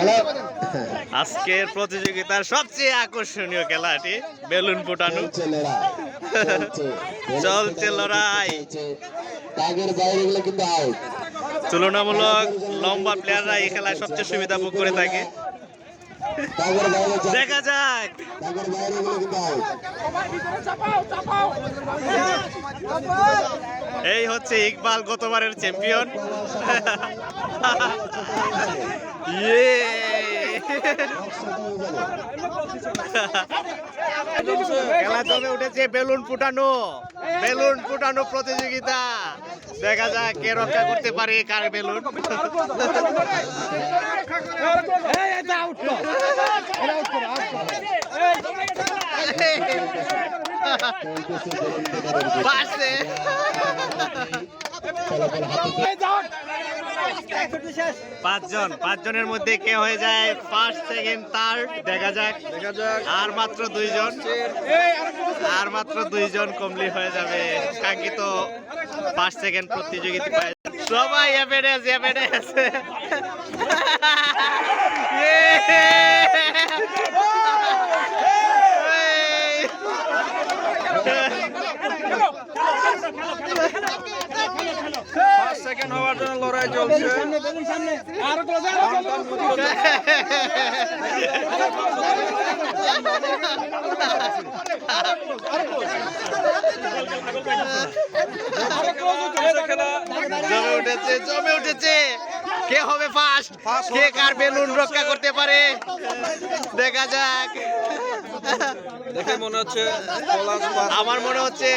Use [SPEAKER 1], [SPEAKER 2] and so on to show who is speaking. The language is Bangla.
[SPEAKER 1] খেলা
[SPEAKER 2] আজকের প্রতিযোগিতার সবচেয়ে আকর্ষণীয় খেলাটি বেলুন ফুটানো।
[SPEAKER 1] চলছে লড়াই চলছে।
[SPEAKER 2] চলছে লড়াই।
[SPEAKER 1] বাইরে গেলে কিন্তু আউট
[SPEAKER 2] তুলনামূলক লম্বা প্লেয়াররা এই খেলায় সবচেয়ে সুবিধা ভোগ করে থাকে। দেখা যাক। এই হচ্ছে ইকবাল গতবারের চ্যাম্পিয়ন ইয়ে। খেলা জমে উঠেছে বেলুন ফুটানো বেলুন ফুটানো প্রতিযোগিতা। দেখা যাক কে রক্ষা করতে পারে কার বেলুন। পারছে পাঁচজন পাঁচজনের মধ্যে কে হয়ে যায় ফার্স্ট সেকেন্ড থার্ড দেখা যাক। দেখা যাক। আর মাত্র দুইজন। আর মাত্র দুইজন কমলি হয়ে যাবে। কাঙ্ক্ষিত ফার্স্ট সেকেন্ড প্রতিযোগিতা পায়। সবাই এভারেজ এফেডেস
[SPEAKER 3] ফার্স্ট সেকেন্ড হওয়ার জন্য লড়াই চলছে।
[SPEAKER 2] জমে উঠেছে জমে উঠেছে। কে হবে ফার্স্ট কে কার বেলুন রক্ষা করতে পারে? দেখা যাক।
[SPEAKER 3] দেখে মনে হচ্ছে
[SPEAKER 2] আমার মনে হচ্ছে